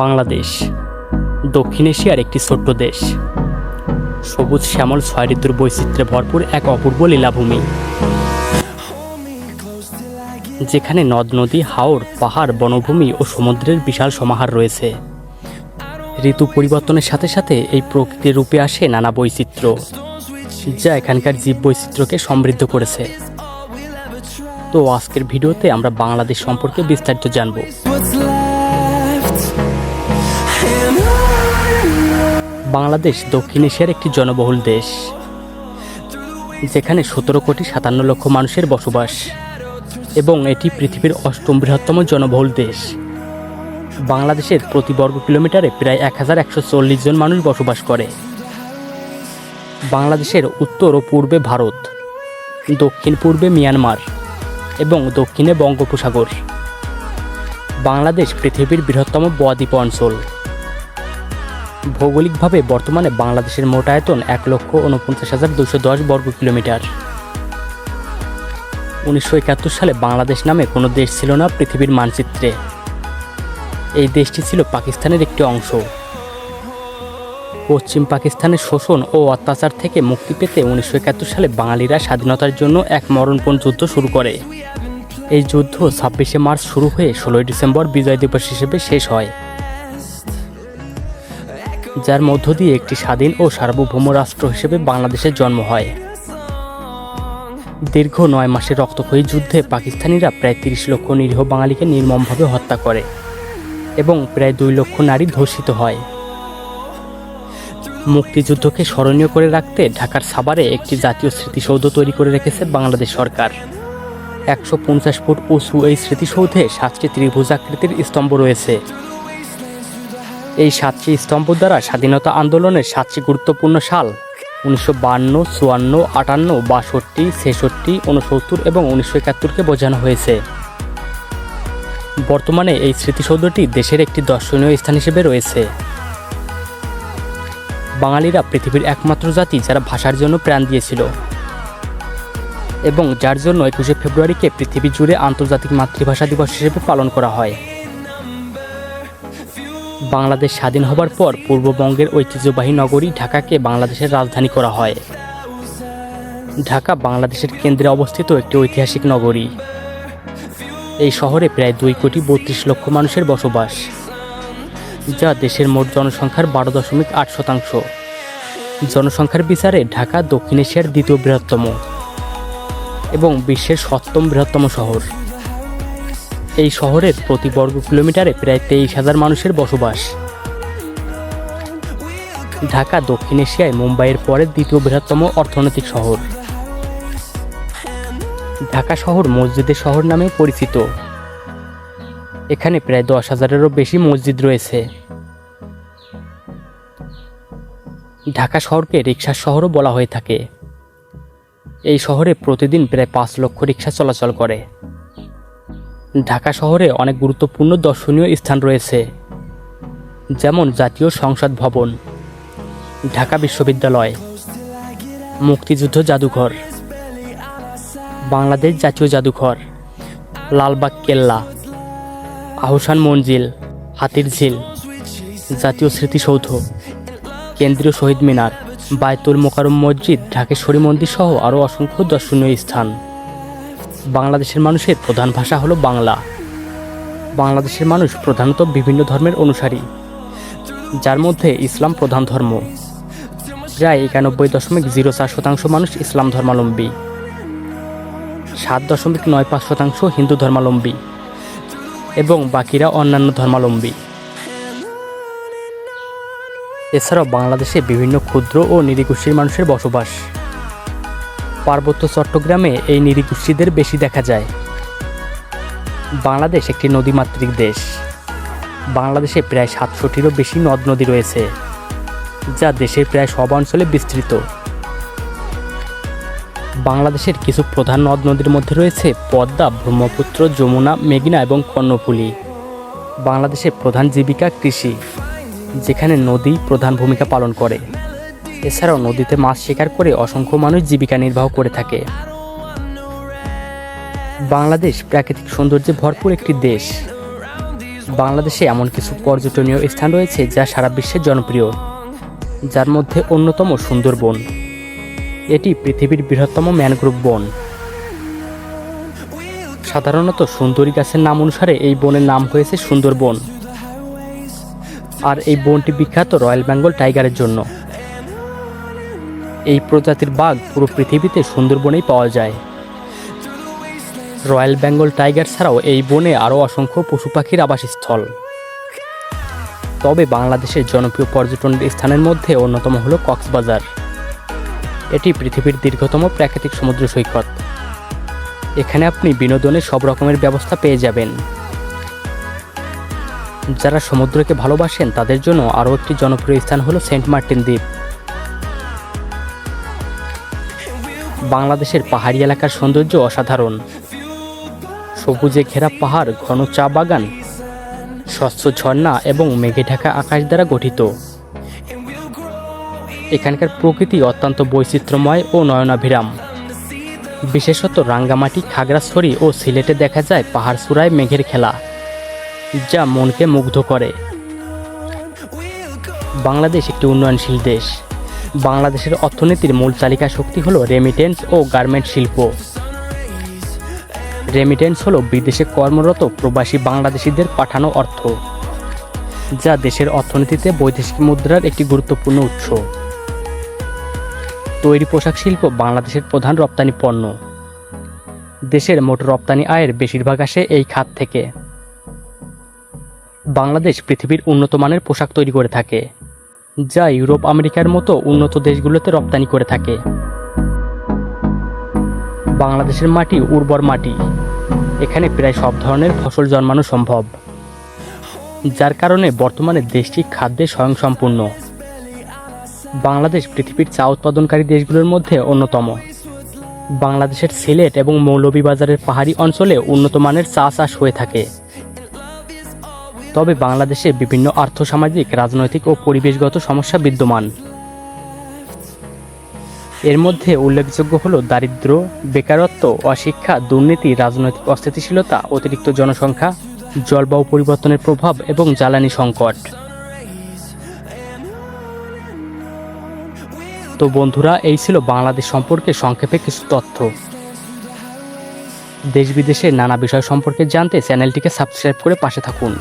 বাংলাদেশ, দক্ষিণ এশিয়ার একটি ছোট্ট দেশ। সবুজ শ্যামল ছয় ঋতুর বৈচিত্র্যে ভরপুর এক অপূর্ব লীলাভূমি। যেখানে নদ, নদী, হাওর, পাহাড়, বনভূমি ও সমুদ্রের বিশাল সমাহার রয়েছে। ঋতু পরিবর্তনের সাথে সাথে এই প্রকৃতির রূপে আসে নানা বৈচিত্র্য, যা এখানকার জীব বৈচিত্র্যকে সমৃদ্ধ করেছে। তো আজকের ভিডিওতে আমরা বাংলাদেশ সম্পর্কে বিস্তারিত জানব। বাংলাদেশ দক্ষিণ এশিয়ার একটি জনবহুল দেশ, যেখানে সতেরো কোটি সাতান্ন লক্ষ মানুষের বসবাস, এবং এটি পৃথিবীর অষ্টম বৃহত্তম জনবহুল দেশ। বাংলাদেশের প্রতি বর্গ কিলোমিটারে প্রায় এক হাজার একশো চল্লিশ জন মানুষ বসবাস করে। বাংলাদেশের উত্তর ও পূর্বে ভারত, দক্ষিণ পূর্বে মিয়ানমার, এবং দক্ষিণে বঙ্গোপসাগর। বাংলাদেশ পৃথিবীর বৃহত্তম বদ্বীপ অঞ্চল। ভৌগোলিকভাবে বর্তমানে বাংলাদেশের মোট আয়তন এক লক্ষ উনপঞ্চাশ হাজার দুশো দশ বর্গ কিলোমিটার। উনিশশো একাত্তর সালে বাংলাদেশ নামে কোনো দেশ ছিল না পৃথিবীর মানচিত্রে। এই দেশটি ছিল পাকিস্তানের একটি অংশ। পশ্চিম পাকিস্তানের শোষণ ও অত্যাচার থেকে মুক্তি পেতে উনিশশো একাত্তর সালে বাঙালিরা স্বাধীনতার জন্য এক মরণপণ যুদ্ধ শুরু করে। এই যুদ্ধ ছাব্বিশে মার্চ শুরু হয়ে ষোলোই ডিসেম্বর বিজয় দিবস হিসেবে শেষ হয়। যার মধ্য দিয়ে একটি স্বাধীন ও সার্বভৌম রাষ্ট্র হিসেবে বাংলাদেশের জন্ম হয়। দীর্ঘ নয় মাসের রক্তক্ষয়ী যুদ্ধে পাকিস্তানিরা প্রায় তিরিশ লক্ষ নিরীহ বাঙালিকে নির্মমভাবে হত্যা করে এবং প্রায় দুই লক্ষ নারী ধর্ষিত হয়। মুক্তিযুদ্ধকে স্মরণীয় করে রাখতে ঢাকার সাভারে একটি জাতীয় স্মৃতিসৌধ তৈরি করে রেখেছে বাংলাদেশ সরকার। একশো পঞ্চাশ ফুট উঁচু এই স্মৃতিসৌধে সাতটি ত্রিভুজাকৃতির স্তম্ভ রয়েছে। এই সাতটি স্তম্ভ দ্বারা স্বাধীনতা আন্দোলনের সাতটি গুরুত্বপূর্ণ সাল, উনিশশো বান্ন, চুয়ান্ন, আটান্ন, বাষট্টি, ছেষট্টি উনসত্তর এবং উনিশশো একাত্তরকে বোঝানো হয়েছে। বর্তমানে এই স্মৃতিসৌধটি দেশের একটি দর্শনীয় স্থান হিসেবে রয়েছে। বাঙালিরা পৃথিবীর একমাত্র জাতি যারা ভাষার জন্য প্রাণ দিয়েছিল এবং যার জন্য একুশে ফেব্রুয়ারিকে পৃথিবী জুড়ে আন্তর্জাতিক মাতৃভাষা দিবস হিসেবে পালন করা হয়। বাংলাদেশ স্বাধীন হবার পর পূর্ববঙ্গের ঐতিহ্যবাহী নগরী ঢাকাকে বাংলাদেশের রাজধানী করা হয়। ঢাকা বাংলাদেশের কেন্দ্রে অবস্থিত একটি ঐতিহাসিক নগরী। এই শহরে প্রায় দুই কোটি বত্রিশ লক্ষ মানুষের বসবাস, যা দেশের মোট জনসংখ্যার বারো দশমিক আট শতাংশ। জনসংখ্যার বিচারে ঢাকা দক্ষিণ এশিয়ার দ্বিতীয় বৃহত্তম এবং বিশ্বের সপ্তম বৃহত্তম শহর। এই শহরের প্রতি বর্গ কিলোমিটারে প্রায় তেইশ হাজার মানুষের বসবাস। ঢাকা, দক্ষিণ এশিয়ায় মুম্বাইয়ের পরে দ্বিতীয় বৃহত্তম অর্থনৈতিক শহর। ঢাকা শহর মসজিদের শহর নামে পরিচিত। এখানে প্রায় দশ হাজারেরও বেশি মসজিদ রয়েছে। ঢাকা শহরকে রিক্সার শহরও বলা হয়ে থাকে। এই শহরে প্রতিদিন প্রায় পাঁচ লক্ষ রিক্সা চলাচল করে। ঢাকা শহরে অনেক গুরুত্বপূর্ণ দর্শনীয় স্থান রয়েছে, যেমন জাতীয় সংসদ ভবন, ঢাকা বিশ্ববিদ্যালয়, মুক্তিযুদ্ধ জাদুঘর, বাংলাদেশ জাতীয় জাদুঘর, লালবাগ কেল্লা, আহসান মঞ্জিল, হাতির ঝিল, জাতীয় স্মৃতিসৌধ, কেন্দ্রীয় শহীদ মিনার, বায়তুল মোকারম মসজিদ, ঢাকেশ্বরী মন্দির সহ আরও অসংখ্য দর্শনীয় স্থান। বাংলাদেশের মানুষের প্রধান ভাষা হলো বাংলা। বাংলাদেশের মানুষ প্রধানত বিভিন্ন ধর্মের অনুসারী, যার মধ্যে ইসলাম প্রধান ধর্ম। প্রায় একানব্বই দশমিক জিরো চার শতাংশ মানুষ ইসলাম ধর্মাবলম্বী। সাত দশমিক নয় পাঁচ শতাংশ হিন্দু ধর্মাবলম্বী এবং বাকিরা অন্যান্য ধর্মাবলম্বী। এছাড়াও বাংলাদেশে বিভিন্ন ক্ষুদ্র ও নিরীগোষ্ঠীর মানুষের বসবাস। পার্বত্য চট্টগ্রামে এই নিরীগোষ্ঠীদের বেশি দেখা যায়। বাংলাদেশ একটি নদীমাতৃক দেশ। বাংলাদেশে প্রায় সাতশোটিরও বেশি নদ নদী রয়েছে, যা দেশের প্রায় সব অঞ্চলে বিস্তৃত। বাংলাদেশের কিছু প্রধান নদ নদীর মধ্যে রয়েছে পদ্মা, ব্রহ্মপুত্র, যমুনা, মেঘনা এবং কর্ণফুলী। বাংলাদেশের প্রধান জীবিকা কৃষি, যেখানে নদী প্রধান ভূমিকা পালন করে। এছাড়াও নদীতে মাছ শিকার করে অসংখ্য মানুষ জীবিকা নির্বাহ করে থাকে। বাংলাদেশ প্রাকৃতিক সৌন্দর্যে ভরপুর একটি দেশ। বাংলাদেশে এমন কিছু পর্যটনীয় স্থান রয়েছে যা সারা বিশ্বে জনপ্রিয়, যার মধ্যে অন্যতম সুন্দরবন। এটি পৃথিবীর বৃহত্তম ম্যানগ্রোভ বন। সাধারণত সুন্দরী গাছের নাম অনুসারে এই বনের নাম হয়েছে সুন্দরবন। আর এই বনটি বিখ্যাত রয়্যাল বেঙ্গল টাইগারের জন্য। এই প্রজাতির বাঘ পুরো পৃথিবীতে সুন্দরবনেই পাওয়া যায়। রয়্যাল বেঙ্গল টাইগার ছাড়াও এই বনে আরও অসংখ্য পশু পাখির আবাসস্থল। তবে বাংলাদেশের জনপ্রিয় পর্যটন স্থানের মধ্যে অন্যতম হলো কক্সবাজার। এটি পৃথিবীর দীর্ঘতম প্রাকৃতিক সমুদ্র সৈকত। এখানে আপনি বিনোদনের সব রকমের ব্যবস্থা পেয়ে যাবেন। যারা সমুদ্রকে ভালোবাসেন তাদের জন্য আরও একটি জনপ্রিয় স্থান হলো সেন্ট মার্টিন দ্বীপ। বাংলাদেশের পাহাড়ি এলাকার সৌন্দর্য অসাধারণ। সবুজে ঘেরা পাহাড়, ঘন চা বাগান, স্বচ্ছ ঝর্ণা এবং মেঘে ঢাকা আকাশ দ্বারা গঠিত। এখানকার প্রকৃতি অত্যন্ত বৈচিত্র্যময় ও নয়নাভিরাম। বিশেষত রাঙ্গামাটি, খাগড়াছড়ি ও সিলেটে দেখা যায় পাহাড় চূড়ায় মেঘের খেলা, যা মনকে মুগ্ধ করে। বাংলাদেশ একটি উন্নয়নশীল দেশ। বাংলাদেশের অর্থনীতির মূল চালিকা শক্তি হলো রেমিটেন্স ও গার্মেন্ট শিল্প। রেমিটেন্স হলো বিদেশে কর্মরত প্রবাসী বাংলাদেশিদের পাঠানো অর্থ, যা দেশের অর্থনীতিতে বৈদেশিক মুদ্রার একটি গুরুত্বপূর্ণ উৎস। তৈরি পোশাক শিল্প বাংলাদেশের প্রধান রপ্তানি পণ্য। দেশের মোট রপ্তানি আয়ের বেশিরভাগ আসে এই খাত থেকে। বাংলাদেশ পৃথিবীর উন্নত মানের পোশাক তৈরি করে থাকে। যা ইউরোপ, আমেরিকার মতো উন্নত দেশগুলোতে রপ্তানি করে থাকে। বাংলাদেশের মাটি উর্বর মাটি। এখানে প্রায় সব ধরনের ফসল জন্মানো সম্ভব। যার কারণে বর্তমানে দেশটি খাদ্যে স্বয়ংসম্পূর্ণ। বাংলাদেশ পৃথিবীর চা উৎপাদনকারী দেশগুলোর মধ্যে অন্যতম। বাংলাদেশের সিলেট এবং মৌলভীবাজারের পাহাড়ি অঞ্চলে উন্নত মানের চা চাষ হয়ে থাকে। তবে বাংলাদেশে বিভিন্ন আর্থসামাজিক, রাজনৈতিক ও পরিবেশগত সমস্যা বিদ্যমান। এর মধ্যে উল্লেখযোগ্য হল দারিদ্র, বেকারত্ব, অশিক্ষা, দুর্নীতি, রাজনৈতিক অস্থিতিশীলতা, অতিরিক্ত জনসংখ্যা, জলবায়ু পরিবর্তনের প্রভাব এবং জ্বালানি সংকট। তো বন্ধুরা, এই ছিল বাংলাদেশ সম্পর্কে সংক্ষেপে কিছু তথ্য। দেশ বিদেশের নানা বিষয় সম্পর্কে জানতে চ্যানেলটিকে সাবস্ক্রাইব করে পাশে থাকুন।